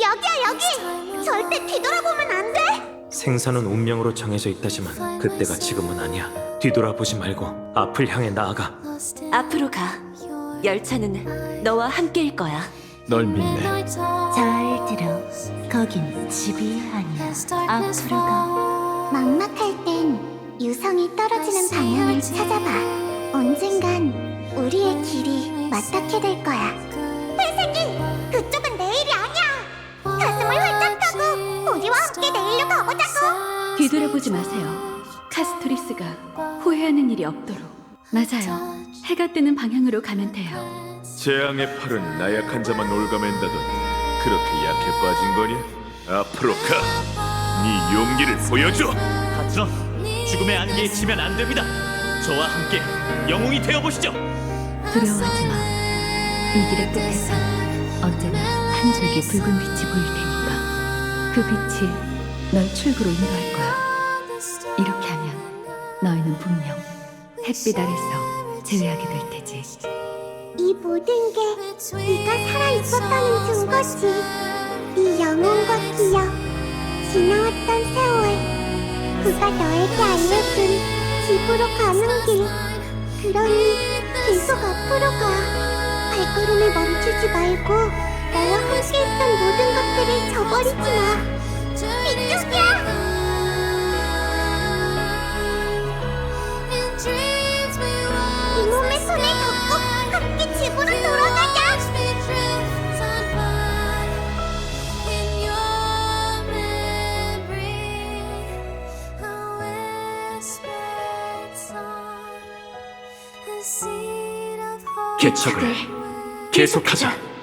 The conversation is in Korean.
여기야 여기! 절대 뒤돌아보면 안 돼! 생사는 운명으로 정해져 있다지만 그때가 지금은 아니야. 뒤돌아보지 말고 앞을 향해 나아가. 앞으로 가. 열차는 너와 함께일 거야. 널 믿네. 잘 들어. 거긴 집이 아니야. 앞으로 가. 막막할 땐 유성이 떨어지는 방향을 찾아봐. 언젠간 우리의 길이 맞닿게 될 거야. 회색이! 그쪽은 내일이 아니야! 가슴을 활짝 펴고 우리와 함께 내일로 가보자고! 뒤돌아보지 마세요. 카스토리스가 후회하는 일이 없도록. 맞아요. 해가 뜨는 방향으로 가면 돼요. 재앙의 팔은 나약한 자만 올가맨다던 그렇게 약해 빠진 거냐? 앞으로 가. 네 용기를 보여줘. 하트럼 죽음의 안개에 치면 안 됩니다. 저와 함께 영웅이 되어 보시죠. 두려워하지 마. 이 길의 끝에선 언제나 한 줄기 붉은 빛이 보일 테니까. 그 빛이 널 출구로 인도할 거야. 이렇게 하면 너희는 분명 햇빛 아래서 제외하게 될 테지. 이 모든 게 네가 살아 있었다는 증거지. 네 영혼과 기억, 지나왔던 세월. 그가 너에게 알려준 집으로 가는 길. 그러니 계속 앞으로 가. 발걸음을 멈추지 말고 나와 함께 했던 모든 것들을 저버리지 마. 이쪽이야! 이 몸의 손을 잡고 함께 집으로 개척을 계속하자.